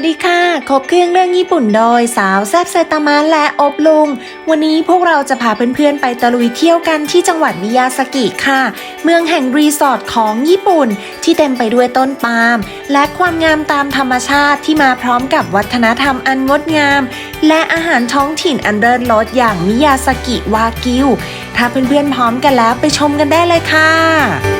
วัสดีค่ะ ครบเครื่องเรื่องญี่ปุ่นโดยสาวแซบไซตามะและอบลุง วันนี้พวกเราจะพาเพื่อนๆ ไปตะลุยเที่ยวกันที่จังหวัดมิยาสกิค่ะ เมืองแห่งรีสอร์ทของญี่ปุ่น ที่เต็มไปด้วยต้นปาล์มและความงามตามธรรมชาติที่มาพร้อมกับวัฒนธรรมอันงดงาม และอาหารท้องถิ่นอันเลิศรสอย่างมิยาสกิวากิว ถ้าเพื่อนๆพร้อมกันแล้วไปชมกันได้เลยค่ะ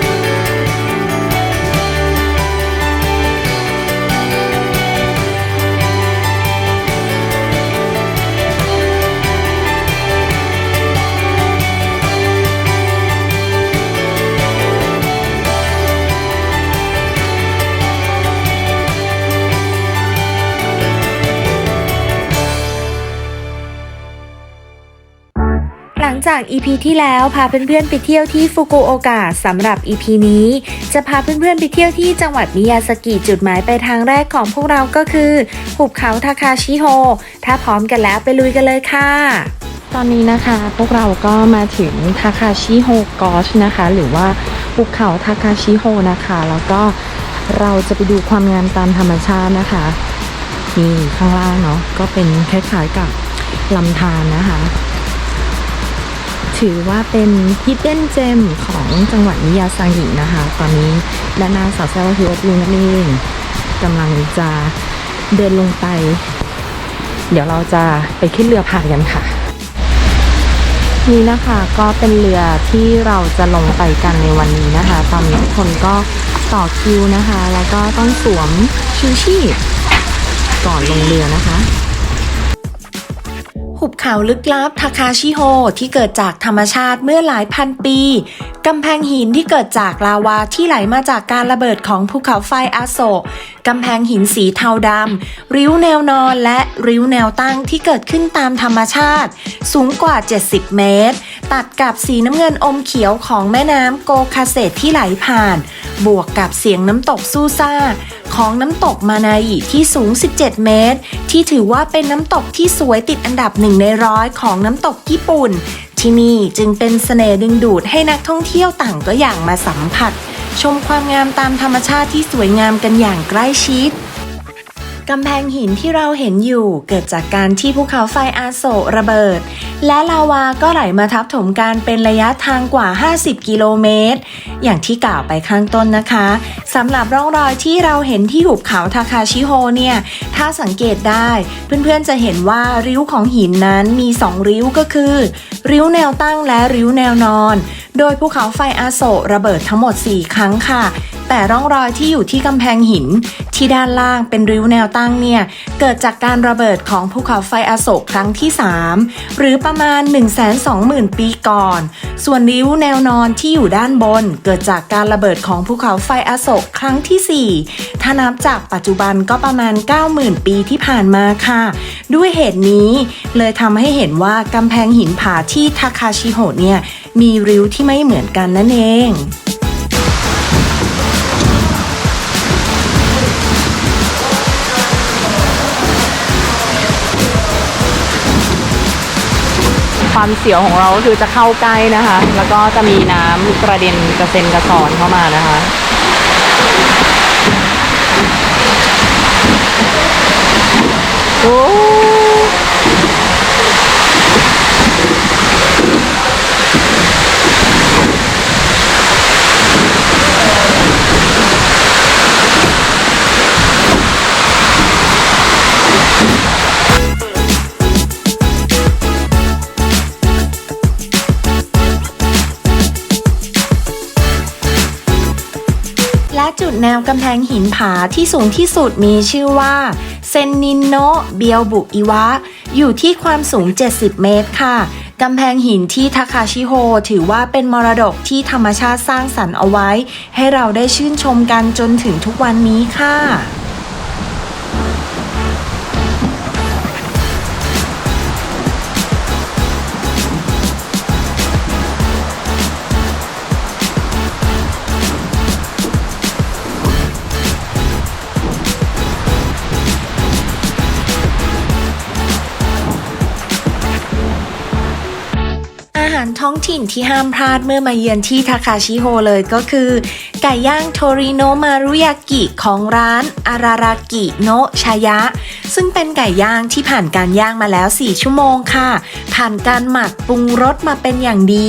จาก EP ที่แล้วพาเพื่อนๆไปเที่ยวที่ฟุกุโอกะสำหรับ EP นี้ จะพาเพื่อนๆไปเที่ยวที่จังหวัดมิยาสกิจุดหมายไปลายทางแรกของพวกเราก็คือ หุบเขาทาคาชิโฮ ถ้าพร้อมกันแล้วไปลุยกันเลยค่ะ ตอนนี้นะคะพวกเราก็มาถึงทาคาชิโฮกอชนะคะ หรือว่าภูเขาทาคาชิโฮนะคะ แล้วก็เราจะไปดูความงามตามธรรมชาตินะคะนี่ข้างล่างเนาะก็เป็นคล้ายๆกับลำธารนะคะ ถือว่าเป็น hidden gem ของจังหวัดมิยาซากินะคะ ตอนนี้ด้านหน้าสาวแซ่บก็คืออบลุงนั่นเองกำลังจะเดินลงไป เดี๋ยวเราจะไปขึ้นเรือพายกันค่ะ นี่นะคะก็เป็นเรือที่เราจะลงไปกันในวันนี้นะคะ ตอนนี้ทุกคนก็ต่อคิวนะคะ แล้วก็ต้องสวมชูชีพก่อนลงเรือนะคะ หุบเขาลึกลับทาคาชิโฮที่เกิดจากธรรมชาติเมื่อหลายพันปีกำแพงหินที่เกิดจากลาวาที่ไหลมาจากการระเบิดของภูเขาไฟอาโศกกำแพงหินสีเทาดำริ้วแนวนอนและริ้วแนวตั้งที่เกิดขึ้นตามธรรมชาติ สูงกว่า 70 เมตร ตัดกับสีน้ำเงินอมเขียวของแม่น้ำโกคาเซตที่ไหลผ่าน บวกกับเสียงน้ำตกซูซ่า ของน้ำตกมานาอิที่สูง 17 เมตร ที่ถือว่าเป็นน้ำตกที่สวยติดอันดับหนึ่งในร้อยของน้ำตกญี่ปุ่น ที่นี่จึงเป็นเสน่ห์ดึงดูดให้นักท่องเที่ยวต่างก็อย่างมาสัมผัส ชมความงามตามธรรมชาติที่สวยงามกันอย่างใกล้ชิด กำแพงหินที่เราเห็นอยู่เกิดจากการที่ภูเขาไฟอาโศกระเบิด และลาวาก็ไหลมาทับถมกันเป็นระยะทางกว่า 50 กิโลเมตร อย่างที่กล่าวไปข้างต้นนะคะสำหรับร่องรอยที่เราเห็นที่หุบเขาทาคาชิโฮเนี่ย ถ้าสังเกตได้เพื่อนๆจะเห็นว่าริ้วของหินนั้นมี 2 ริ้วก็คือ ริ้วแนวตั้งและริ้วแนวนอน โดยภูเขาไฟอาโศกระเบิดทั้งหมด 4 ครั้งค่ะ แต่ร่องรอยที่อยู่ที่กำแพงหิน ที่ด้านล่างเป็นริ้วแนวตั้งเนี่ย เกิดจากการระเบิดของภูเขาไฟอโศกครั้งที่ 3 หรือประมาณ 120,000 ปีก่อน ส่วนริ้วแนวนอนที่อยู่ด้านบน เกิดจากการระเบิดของภูเขาไฟอโศกครั้งทีสี่4 ถ้านับจากปัจจุบันก็ประมาณ 90,000 ปีที่ผ่านมาค่ะ ด้วยเหตุนี้ เลยทำให้เห็นว่ากำแพงหินผาที่ทาคาชิโฮะเนี่ยมีริ้วที่ไม่เหมือนกันนั่นเอง ความเสียวของเราก็คือจะเข้าใกล้นะคะ แล้วก็จะมีน้ำกระเด็นกระเซ็นกระสอนเข้ามานะคะโอ้ จุดแนวกำแพงหินผาที่สูงที่สุดมีชื่อว่าเซนนินโนเบียวบุอิวะ อยู่ที่ความสูง 70 เมตรค่ะกำแพงหินที่ทาคาชิโฮถือว่าเป็นมรดกที่ธรรมชาติสร้างสรรค์เอาไว้ ให้เราได้ชื่นชมกันจนถึงทุกวันนี้ค่ะ อาหารท้องถิ่นที่ห้ามพลาดเมื่อมาเยือนที่ทาคาชิโฮเลยก็คือ ไก่ย่างโทริโนมารุยากิของร้านอารารากิโนชายะ ซึ่งเป็นไก่ย่างที่ผ่านการย่างมาแล้ว 4 ชั่วโมงค่ะ ผ่านการหมักปรุงรสมาเป็นอย่างดี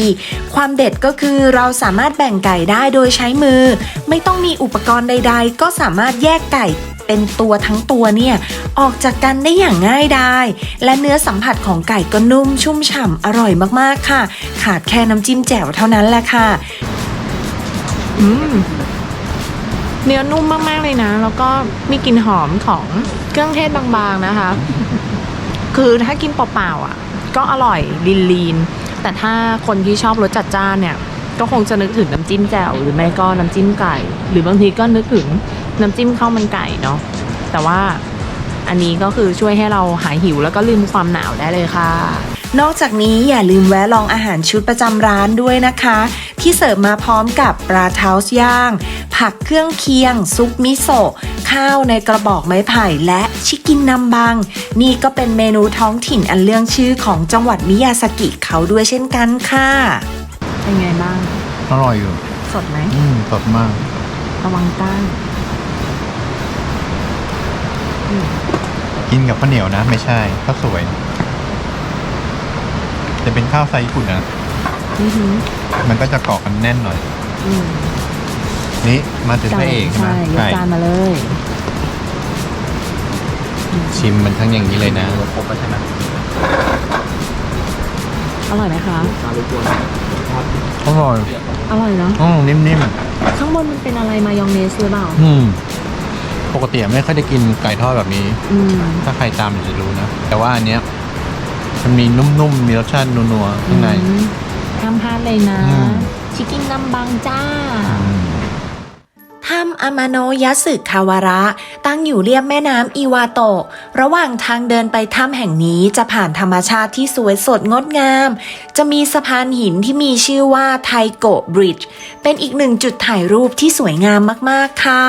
ความเด็ดก็คือเราสามารถแบ่งไก่ได้โดยใช้มือ ไม่ต้องมีอุปกรณ์ใด ๆ ก็สามารถแยกไก่ เป็นตัวทั้งตัวเนี่ยออกจากกันได้อย่างง่ายดายและเนื้อสัมผัสของไก่ก็นุ่มชุ่มฉ่ำอร่อยมากๆค่ะ ขาดแค่น้ำจิ้มแจ่วเท่านั้นแหละค่ะ อืมเนื้อนุ่มมากๆเลยนะ แล้วก็มีกลิ่นหอมของเครื่องเทศบางๆนะคะ คือถ้ากินเปล่าๆอะ ก็อร่อยลีนลีนๆแต่ถ้าคนที่ชอบรสจัดจ้านเนี่ย ก็คงจะนึกถึงน้ำจิ้มแจ่วหรือไม่ก็น้ำจิ้มไก่ หรือบางทีก็นึกถึง น้ำจิ้มข้าวมันไก่เนาะแต่ว่าอันนี้ก็คือช่วยให้เราหายหิวแล้วก็ลืมความหนาวได้เลยค่ะ นอกจากนี้อย่าลืมแวะลองอาหารชุดประจำร้านด้วยนะคะ ที่เสิร์ฟมาพร้อมกับปลาเท้าย่าง ผักเครื่องเคียง ซุปมิโซะข้าวในกระบอกไม้ไผ่และชิกินนัมบัง นี่ก็เป็นเมนูท้องถิ่นอันเรื่องชื่อของจังหวัดมิยาสกิเขาด้วยเช่นกันค่ะ เป็นไงบ้าง อร่อยอยู่ สดไหมอืมสดมาก ระวังก้าง กินกับข้าวเหนียวนะ ไม่ใช่ข้าวสวย จะเป็นข้าวไซส์ญี่ปุ่นนะอือหือมันก็จะเกาะกันแน่นหน่อย อืมนี่มาถึงพระเอกใช่ไหมใช่ยกจานมาเลยชิมมันทั้งอย่างนี้เลยนะครบใช่ไหมอร่อยไหมคะอร่อยอร่อยเนาะอืมนิ่มข้างบนมันเป็นอะไรมายองเนสหรือเปล่าๆอืม ปกติไม่ค่อยได้กินไก่ทอดแบบนี้ อืมถ้าใครตามจะรู้นะ แต่ว่าอันเนี้ยมันมีนุ่มๆ มีรสชาตินัวๆข้างใน อืมห้ามพลาดเลยนะ อืม ชิคกินน้ำบังจ้า อืม ถ้ำอามาโนยะสึคาวาระ ตั้งอยู่เรียบแม่น้ำอีวาโตะ ระหว่างทางเดินไปถ้ำแห่งนี้จะผ่านธรรมชาติที่สวยสดงดงาม จะมีสะพานหินที่มีชื่อว่าไทโกะบริดจ์เป็นอีกหนึ่งจุดถ่ายรูปที่สวยงามมาก ๆ ค่ะ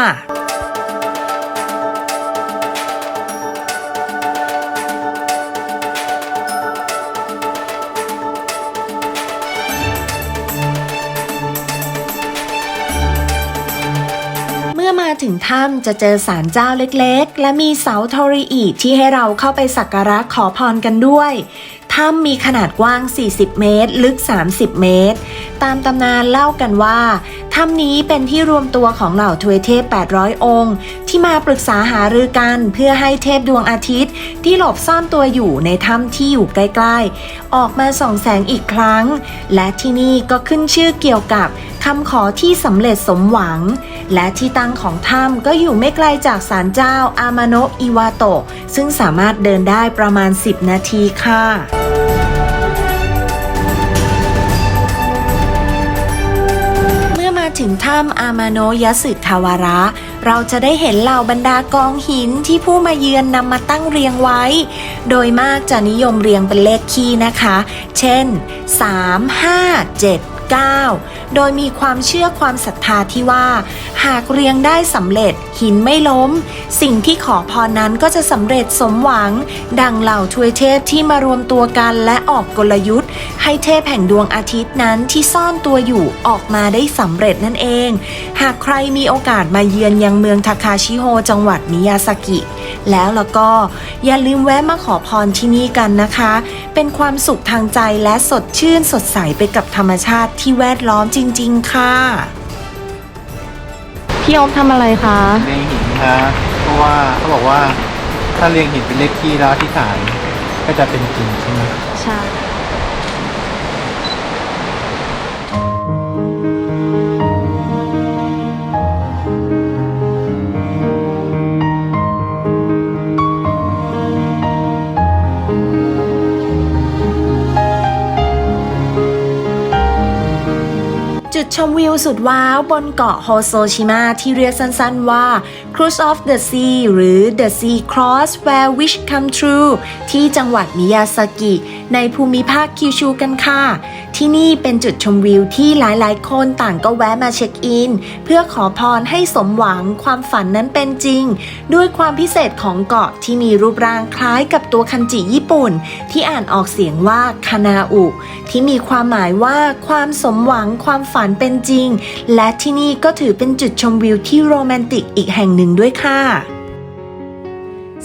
ถึงถ้ำจะเจอศาลเจ้าเล็กๆ และมีเสาโทริอิที่ให้เราเข้าไปสักการะขอพรกันด้วย ถ้ำมีขนาดกว้าง 40 เมตร ลึก 30 เมตร ตามตำนานเล่ากันว่า ถ้ำนี้เป็นที่รวมตัวของเหล่าทวยเทพ 800 องค์ ที่มาปรึกษาหารือกันเพื่อให้เทพดวงอาทิตย์ ที่หลบซ่อนตัวอยู่ในถ้ำที่อยู่ใกล้ๆ ออกมาส่องแสงอีกครั้ง และที่นี่ก็ขึ้นชื่อเกี่ยวกับคำขอที่สำเร็จสมหวัง และที่ตั้งของถ้ำก็อยู่ไม่ไกลจากศาลเจ้าอามาโนะอิวาโตะซึ่งสามารถเดินได้ประมาณ 10 นาทีค่ะเมื่อมาถึงถ้ำอามาโนยสึคาวาระ เราจะได้เห็นเหล่าบรรดากองหินที่ผู้มาเยือนนำมาตั้งเรียงไว้ โดยมากจะนิยมเรียงเป็นเลขคี่นะคะ เช่น 3 5 7 9 โดยมีความเชื่อความศรัทธาที่ว่า หากเรียงได้สำเร็จหินไม่ล้ม สิ่งที่ขอพรนั้นก็จะสำเร็จสมหวัง ดังเหล่าทวยเทพที่มารวมตัวกันและออกกลยุทธ์ ให้เทพแห่งดวงอาทิตย์นั้นที่ซ่อนตัวอยู่ออกมาได้สำเร็จนั่นเอง หากใครมีโอกาสมาเยือนยังเมืองทาคาชิโฮจังหวัดมิยาสกิ แล้วแล้วก็อย่าลืมแวะมาขอพรที่นี่กันนะคะ เป็นความสุขทางใจและสดชื่นสดใสไปกับธรรมชาติที่แวดล้อมจริง ๆ ค่ะ พี่โอ๊คทำอะไรคะ เรียงหินนะเพราะว่าเขาบอกว่าถ้าเรียงหินเป็นเลขที่แล้วอธิษฐานก็จะเป็นจริงใช่ไหม ใช่ ชมวิวสุดว้าวบนเกาะโฮโซชิมะที่เรียกสั้นๆว่า Cruise of the Sea หรือ The Sea Cross Where Wish Come True ที่จังหวัดมิยาซากิ ในภูมิภาคคิวชูกันค่ะ ที่นี่เป็นจุดชมวิวที่หลายๆ คนต่างก็แวะมาเช็คอิน เพื่อขอพรให้สมหวังความฝันนั้นเป็นจริง ด้วยความพิเศษของเกาะที่มีรูปร่างคล้ายกับตัวคันจิญี่ปุ่น ที่อ่านออกเสียงว่าคานาอุ ที่มีความหมายว่าความสมหวังความฝันเป็นจริง และที่นี่ก็ถือเป็นจุดชมวิวที่โรแมนติกอีกแห่งหนึ่งด้วยค่ะ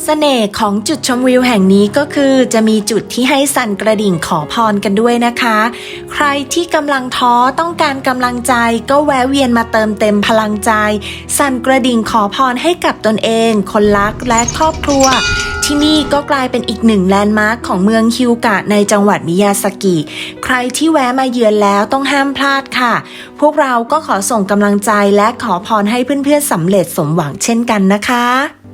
เสน่ห์ของจุดชมวิวแห่งนี้ก็คือจะมีจุดที่ให้สั่นกระดิ่งขอพรกันด้วยนะคะ ใครที่กำลังท้อต้องการกำลังใจก็แวะเวียนมาเติมเต็มพลังใจ สั่นกระดิ่งขอพรให้กับตนเอง คนรักและครอบครัว ที่นี่ก็กลายเป็นอีกหนึ่งแลนด์มาร์คของเมืองฮิวกะในจังหวัดมิยาสกิ ใครที่แวะมาเยือนแล้วต้องห้ามพลาดค่ะ พวกเราก็ขอส่งกำลังใจและขอพรให้เพื่อนๆสำเร็จสมหวังเช่นกันนะคะ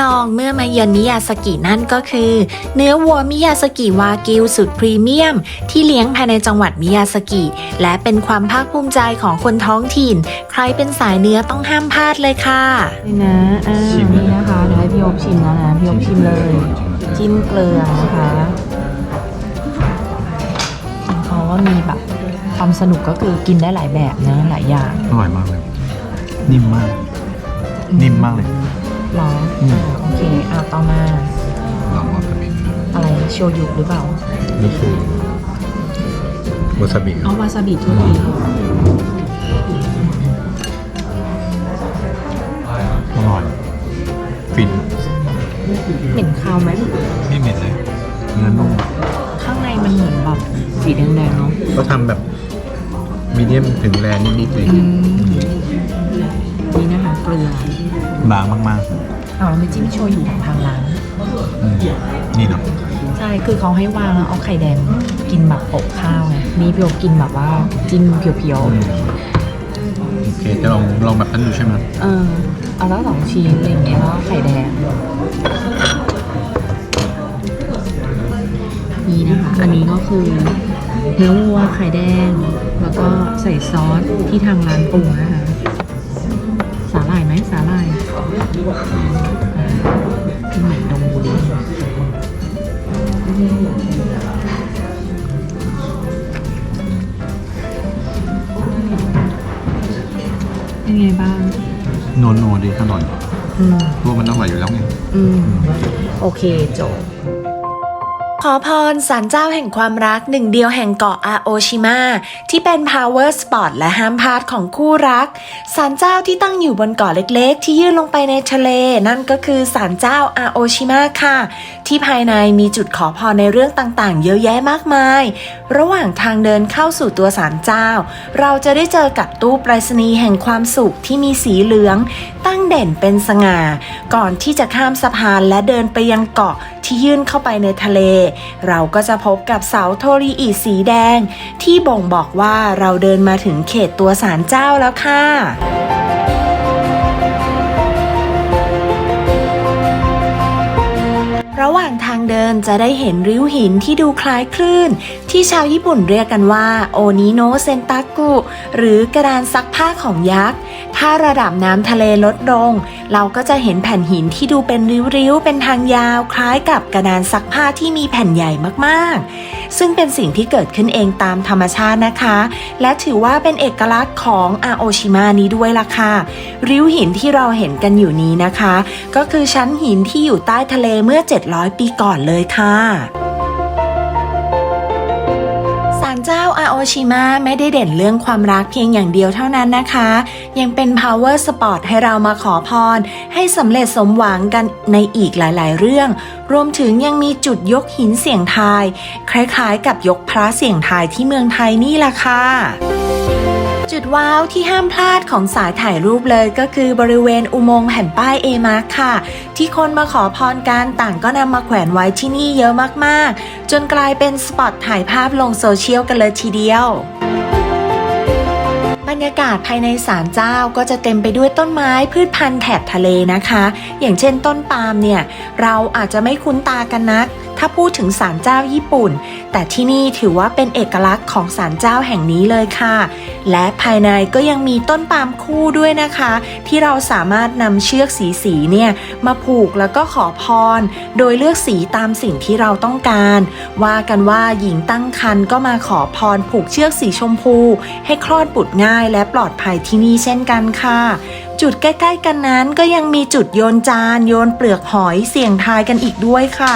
ลองเมื่อมาเยือนมิยาสกินั่นก็คือ เนื้อวัวมิยาสกิวากิวสุดพรีเมียม ที่เลี้ยงภายในจังหวัดมิยาสกิ และเป็นความภาคภูมิใจของคนท้องถิ่น ใครเป็นสายเนื้อต้องห้ามพลาดเลยค่ะนี่นะอ่าชิมนี่นะคะเดี๋ยวให้พี่โอบชิมแล้วนะพี่โอบชิมเลย จิ้มเกลือนะคะเขาว่ามีแบบความสนุกก็คือกินได้หลายแบบนะหลายอย่างอร่อยมากเลย นิ่มมาก นิ่มมากเลย หรออืมอ่าโอเคอ่าต่อมาลองวาซาบิอะไรโชยุหรือเปล่านี่คือวาซาบิเอาวาซาบิทุกทีอร่อยฟินเหม็นคาวไหมไม่เหม็นเลยเนื้อนุ่มข้างในมันเหมือนแบบสีแดงๆเนาะก็ทำแบบมีเดียมถึงแรงนิดๆเลยอืม นี่นะคะเกลือบางมากเอาแล้วไม่จิ้มโชยุของทางร้าน ๆอืมนี่เนาะใช่ คือเขาให้วางแล้วเอาไข่แดงกินแบบโปะข้าวไง นี่พี่โอกินแบบว่าจิ้มเพียวอืมโอเคจะลองลองแบบนั้นดูใช่ไหมๆ เออ เอาแล้วสองชิ้นอะไรอย่างเงี้ยแล้วไข่แดง นี่นะคะ อันนี้ก็คือเนื้อวัวไข่แดง แล้วก็ใส่ซอสที่ทางร้านปรุงนะคะ สาหร่ายไหมสาหร่ายอ่าที่เหมือนดงบุรีเป็นไงบ้างนัวนัวๆดีอร่อยอืมเพราะว่ามันอร่อยอยู่แล้วไง อืม โอเคจบ ขอพรศาลเจ้าแห่งความรักหนึ่งเดียวแห่งเกาะอาโอชิมะที่เป็น power spot และห้ามพลาดของคู่รักศาลเจ้าที่ตั้งอยู่บนเกาะเล็กๆ ที่ยื่นลงไปในทะเล นั่นก็คือศาลเจ้าอาโอชิมะค่ะ ที่ภายในมีจุดขอพรในเรื่องต่างๆ เยอะแยะมากมาย ระหว่างทางเดินเข้าสู่ตัวศาลเจ้า เราจะได้เจอกับตู้ไปรษณีย์แห่งความสุขที่มีสีเหลือง ตั้งเด่นเป็นสง่า ก่อนที่จะข้ามสะพานและเดินไปยังเกาะที่ยื่นเข้าไปในทะเลเราก็จะพบกับเสาโทริอิสีแดง ที่บ่งบอกว่าเราเดินมาถึงเขตตัวศาลเจ้าแล้วค่ะินจะได้เห็นริ้วหินที่ดูคล้ายคลื่น ที่ชาวญี่ปุ่นเรียกกันว่าโอนิโนเซนตากุ หรือกระดานซักผ้าของยักษ์ ถ้าระดับน้ำทะเลลดลง เราก็จะเห็นแผ่นหินที่ดูเป็นริ้วๆ เป็นทางยาวคล้ายกับกระดานซักผ้าที่มีแผ่นใหญ่มากๆ ซึ่งเป็นสิ่งที่เกิดขึ้นเองตามธรรมชาตินะคะ และถือว่าเป็นเอกลักษณ์ของอาโอชิมานี้ด้วยล่ะค่ะ ริ้วหินที่เราเห็นกันอยู่นี้นะคะ ก็คือชั้นหินที่อยู่ใต้ทะเลเมื่อ 700 ปีก่อนเลยค่ะศาลเจ้าอาโอชิมะไม่ได้เด่นเรื่องความรักเพียงอย่างเดียวเท่านั้นนะคะ ยังเป็น power spot ให้เรามาขอพร ให้สำเร็จสมหวังกันในอีกหลาย ๆ เรื่อง รวมถึงยังมีจุดยกหินเสียงทาย คล้าย ๆ กับยกพระเสียงทายที่เมืองไทยนี่ล่ะค่ะ จุดว้าวที่ห้ามพลาดของสายถ่ายรูปเลยก็คือบริเวณอุโมงค์แผ่นป้ายเอมาร์ค่ะ ที่คนมาขอพรกันต่างก็นำมาแขวนไว้ที่นี่เยอะมากๆ จนกลายเป็นสปอตถ่ายภาพลงโซเชียลกันเลยทีเดียวบบรรยากาศภายในศาลเจ้าก็จะเต็มไปด้วยต้นไม้พืชพันธุ์แถบทะเลนะคะ อย่างเช่นต้นปาล์มเนี่ย เราอาจจะไม่คุ้นตากันนัก ถ้าพูดถึงศาลเจ้าญี่ปุ่น แต่ที่นี่ถือว่าเป็นเอกลักษณ์ของศาลเจ้าแห่งนี้เลยค่ะ และภายในก็ยังมีต้นปาล์มคู่ด้วยนะคะ ที่เราสามารถนำเชือกสีสีเนี่ยมาผูกแล้วก็ขอพร โดยเลือกสีตามสิ่งที่เราต้องการ ว่ากันว่าหญิงตั้งครรภ์ก็มาขอพรผูกเชือกสีชมพู ให้คลอดบุตรง่ายและปลอดภัยที่นี่เช่นกันค่ะ จุดใกล้ๆกันนั้นก็ยังมีจุดโยนจานโยนเปลือกหอยเสี่ยงทายกันอีกด้วยค่ะ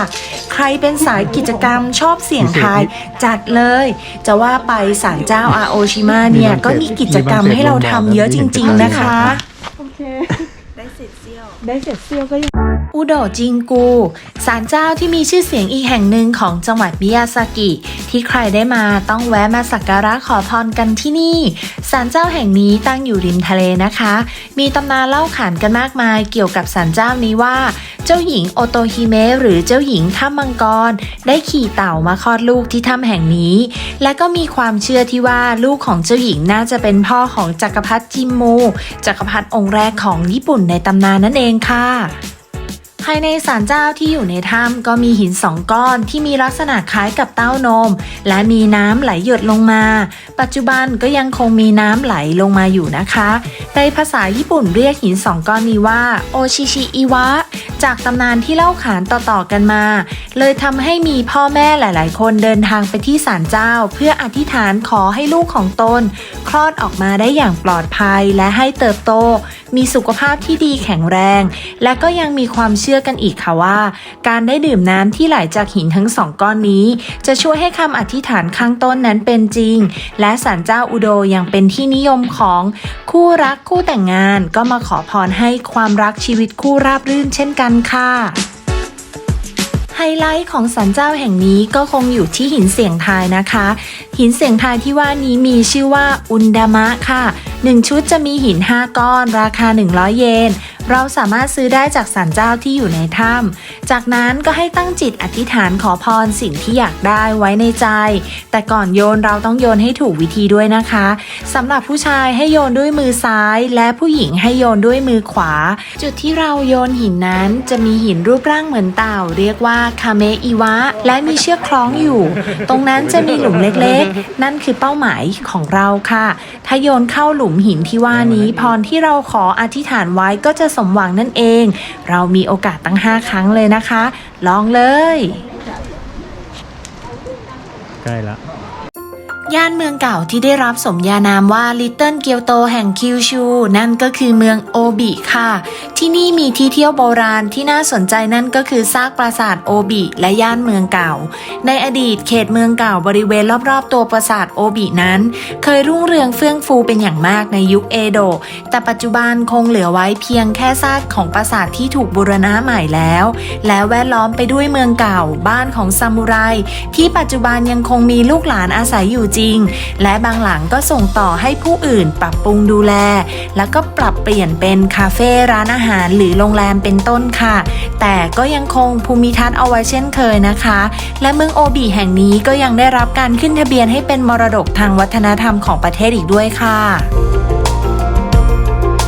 ใครเป็นสายกิจกรรมชอบเสี่ยงทายจัดเลย จะว่าไปศาลเจ้าอาโอชิมะเนี่ยก็มีกิจกรรมให้เราทำเยอะจริง ๆนะคะ โอเค ได้เสร็จเซียวได้เสร็จเซี่ยวก็ยังอุโดจิงกูศาลเจ้าที่มีชื่อเสียงอีกแห่งหนึ่งของจังหวัดมิยาซากิ ที่ใครได้มาต้องแวะมาสักการะขอพรกันที่นี่ศาลเจ้าแห่งนี้ตั้งอยู่ริมทะเลนะคะ มีตำนานเล่าขานกันมากมายเกี่ยวกับศาลเจ้านี้ว่า เจ้าหญิงโอโตฮิเมะหรือเจ้าหญิงถ้ำมังกร ได้ขี่เต่ามาคลอดลูกที่ถ้ำแห่งนี้ และก็มีความเชื่อที่ว่าลูกของเจ้าหญิงน่าจะเป็นพ่อของจักรพรรดิจิมมูจักรพรรดิองค์แรกของญี่ปุ่นในตำนานนั่นเองค่ะ ภายในศาลเจ้าที่อยู่ในถ้ำก็มีหินสองก้อนที่มีลักษณะคล้ายกับเต้านม และมีน้ำไหลหยดลงมา ปัจจุบันก็ยังคงมีน้ำไหลลงมาอยู่นะคะ ในภาษาญี่ปุ่นเรียกหินสองก้อนนี้ว่าโอชิชิอิวะจากตำนานที่เล่าขานต่อๆกันมา เลยทำให้มีพ่อแม่หลาย ๆ คนเดินทางไปที่ศาลเจ้า เพื่ออธิษฐานขอให้ลูกของตน คลอดออกมาได้อย่างปลอดภัยและให้เติบโต มีสุขภาพที่ดีแข็งแรง และก็ยังมีความเชื่อกันอีกค่ะว่า การได้ดื่มน้ำที่ไหลจากหินทั้งสองก้อนนี้ จะช่วยให้คำอธิษฐานข้างต้นนั้นเป็นจริง และศาลเจ้าอุโดยังเป็นที่นิยมของคู่รักคู่แต่งงาน ก็มาขอพรให้ความรักชีวิตคู่ราบรื่นเช่นกันค่ะ ไฮไลท์ของสันเจ้าแห่งนี้ก็คงอยู่ที่หินเสียงทายนะคะ หินเสียงทายที่ว่านี้มีชื่อว่าอุนดามะค่ะ 1 ชุดจะมีหิน 5 ก้อน ราคา 100 เยน เราสามารถซื้อได้จากสันเจ้าที่อยู่ในถ้ำจากนั้นก็ให้ตั้งจิตอธิษฐานขอพรสิ่งที่อยากได้ไว้ในใจ แต่ก่อนโยนเราต้องโยนให้ถูกวิธีด้วยนะคะสำหรับผู้ชายให้โยนด้วยมือซ้าย และผู้หญิงให้โยนด้วยมือขวา จุดที่เราโยนหินนั้นจะมีหินรูปร่างเหมือนเต่า เรียกว่าคาเมอิวะ และมีเชือกคล้องอยู่ ตรงนั้นจะมีหลุมเล็กๆ นั่นคือเป้าหมายของเราค่ะ ถ้าโยนเข้าหลุมหินที่ว่านี้พรที่เราขออธิษฐานไว้ก็จะสมหวังนั่นเอง เรามีโอกาสตั้ง 5 ครั้งเลยนะคะ ลองเลย ใกล้ละ ย่านเมืองเก่าที่ได้รับสมญานามว่าลิตเติ้ลเกียวโตแห่งคิวชู นั่นก็คือเมืองโอบิค่ะ ที่นี่มีที่เที่ยวโบราณที่น่าสนใจนั่นก็คือซากปราสาทโอบิและย่านเมืองเก่า ในอดีตเขตเมืองเก่าบริเวณรอบๆ ตัวปราสาทโอบินั้น เคยรุ่งเรืองเฟื่องฟูเป็นอย่างมากในยุคเอโดะแต่ปัจจุบันคงเหลือไว้เพียงแค่ซากของปราสาทที่ถูกบูรณะใหม่แล้ว และแวดล้อมไปด้วยเมืองเก่า บ้านของซามูไรที่ปัจจุบันยังคงมีลูกหลานอาศัยอยู่จริง และบางหลังก็ส่งต่อให้ผู้อื่นปรับปรุงดูแล แล้วก็ปรับเปลี่ยนเป็นคาเฟ่ร้านอาหารหรือโรงแรมเป็นต้นค่ะ แต่ก็ยังคงภูมิทัศน์เอาไว้เช่นเคยนะคะ และเมืองโอบีแห่งนี้ก็ยังได้รับการขึ้นทะเบียนให้เป็นมรดกทางวัฒนธรรมของประเทศอีกด้วยค่ะ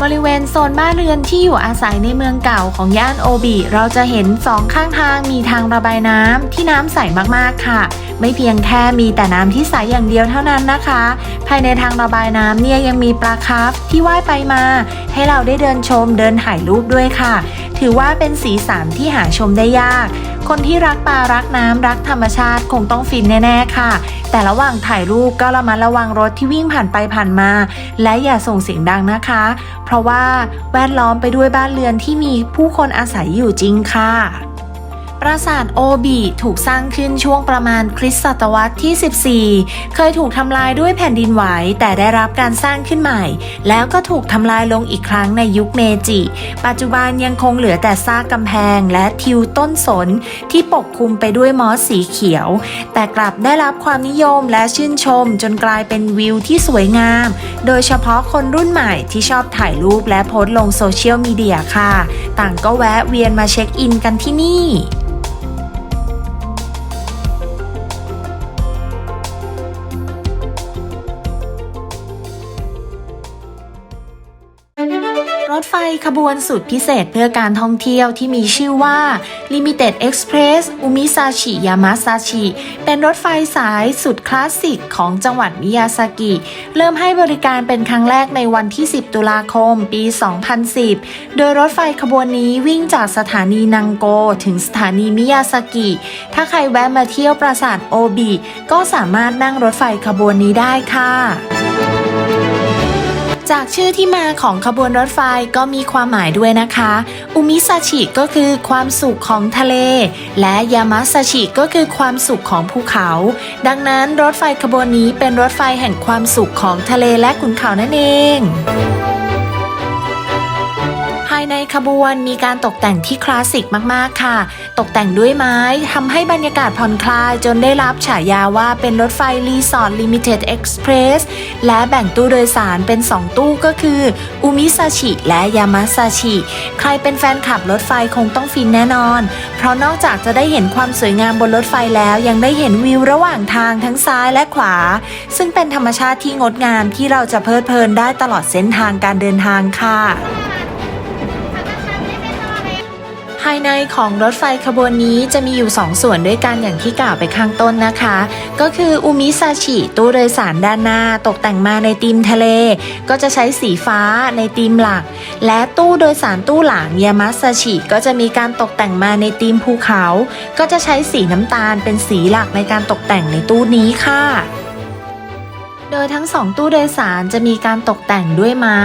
บริเวณโซนบ้านเรือนที่อยู่อาศัยในเมืองเก่าของย่านโอบิ เราจะเห็นสองข้างทางมีทางระบายน้ำที่น้ำใสมากๆค่ะ ไม่เพียงแค่มีแต่น้ำที่ใสอย่างเดียวเท่านั้นนะคะ ภายในทางระบายน้ำเนี่ยยังมีปลาคาร์ฟที่ว่ายไปมา ให้เราได้เดินชมเดินถ่ายรูปด้วยค่ะ ถือว่าเป็นสีสันที่หาชมได้ยาก คนที่รักปลารักน้ำรักธรรมชาติคงต้องฟินแน่ๆค่ะ แต่ระหว่างถ่ายรูปก็ระมัดระวังรถที่วิ่งผ่านไปผ่านมา และอย่าส่งเสียงดังนะคะ เพราะว่าแวดล้อมไปด้วยบ้านเรือนที่มีผู้คนอาศัยอยู่จริงค่ะ ปราสาทโอบีถูกสร้างขึ้นช่วงประมาณคริสตศตวรรษที่ 14 เคยถูกทำลายด้วยแผ่นดินไหวแต่ได้รับการสร้างขึ้นใหม่ แล้วก็ถูกทำลายลงอีกครั้งในยุคเมจิ ปัจจุบันยังคงเหลือแต่ซากกำแพงและทิวต้นสนที่ปกคลุมไปด้วยมอสสีเขียว แต่กลับได้รับความนิยมและชื่นชมจนกลายเป็นวิวที่สวยงาม โดยเฉพาะคนรุ่นใหม่ที่ชอบถ่ายรูปและโพสต์ลงโซเชียลมีเดียค่ะ ต่างก็แวะเวียนมาเช็คอินกันที่นี่ ขบวนสุดพิเศษเพื่อการท่องเที่ยวที่มีชื่อว่า Limited Express Umisachi Yamasachi เป็นรถไฟสายสุดคลาสสิกของจังหวัดมิยาซากิ เริ่มให้บริการเป็นครั้งแรกในวันที่ 10 ตุลาคม ปี 2010 โดยรถไฟขบวนนี้วิ่งจากสถานีนังโก ถึงสถานีมิยาซากิ ถ้าใครแวะมาเที่ยวปราสาทโอบิ ก็สามารถนั่งรถไฟขบวนนี้ได้ค่ะ จากชื่อที่มาของขบวนรถไฟก็มีความหมายด้วยนะคะ อุมิซาชิก็คือความสุขของทะเล และยามาซาชิก็คือความสุขของภูเขา ดังนั้นรถไฟขบวนนี้เป็นรถไฟแห่งความสุขของทะเลและขุนเขานั่นเอง ในขบวนมีการตกแต่งที่คลาสสิกมากๆค่ะ ตกแต่งด้วยไม้ทำให้บรรยากาศผ่อนคลายจนได้รับฉายาว่าเป็นรถไฟรีสอร์ทลิมิเต็ดเอ็กซ์เพรสและแบ่งตู้โดยสารเป็น 2 ตู้ก็คืออุมิซาชิและยามาซาชิใครเป็นแฟนคลับรถไฟคงต้องฟินแน่นอน เพราะนอกจากจะได้เห็นความสวยงามบนรถไฟแล้วยังได้เห็นวิวระหว่างทางทั้งซ้ายและขวา ซึ่งเป็นธรรมชาติที่งดงามที่เราจะเพลิดเพลินได้ตลอดเส้นทางการเดินทางค่ะายในของรถไฟขบวนนี้จะมีอยู่ 2 ส่วนด้วยกันอย่างที่กล่าวไปข้างต้นนะคะ ก็คืออุมิซาชิตู้โดยสารด้านหน้าตกแต่งมาในธีมทะเล ก็จะใช้สีฟ้าในธีมหลัก และตู้โดยสารตู้หลังยามาซาชิก็จะมีการตกแต่งมาในธีมภูเขา ก็จะใช้สีน้ำตาลเป็นสีหลักในการตกแต่งในตู้นี้ค่ะ โดยทั้งสองตู้โดยสารจะมีการตกแต่งด้วยไม้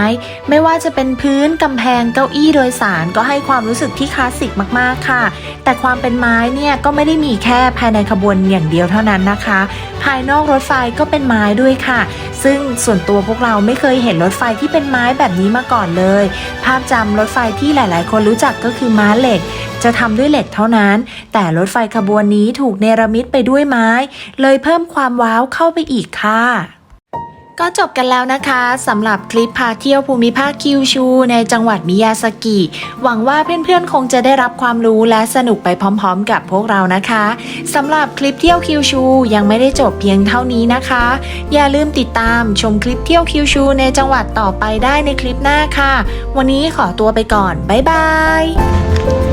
ไม่ว่าจะเป็นพื้นกำแพงเก้าอี้โดยสารก็ให้ความรู้สึกที่คลาสสิกมากๆค่ะ แต่ความเป็นไม้เนี่ยก็ไม่ได้มีแค่ภายในขบวนอย่างเดียวเท่านั้นนะคะ ภายนอกรถไฟก็เป็นไม้ด้วยค่ะ ซึ่งส่วนตัวพวกเราไม่เคยเห็นรถไฟที่เป็นไม้แบบนี้มาก่อนเลย ภาพจำรถไฟที่หลาย ๆ คนรู้จักก็คือม้าเหล็ก จะทำด้วยเหล็กเท่านั้น แต่รถไฟขบวนนี้ถูกเนรมิตไปด้วยไม้ เลยเพิ่มความว้าวเข้าไปอีกค่ะ ก็จบกันแล้วนะคะสำหรับคลิปพาเที่ยวภูมิภาคคิวชูในจังหวัดมิยาสกิ หวังว่าเพื่อนๆคงจะได้รับความรู้และสนุกไปพร้อมๆ กับพวกเรานะคะสำหรับคลิปเที่ยวคิวชูยังไม่ได้จบเพียงเท่านี้นะคะ อย่าลืมติดตามชมคลิปเที่ยวคิวชูในจังหวัดต่อไปได้ในคลิปหน้าค่ะ วันนี้ขอตัวไปก่อนบ๊ายบาย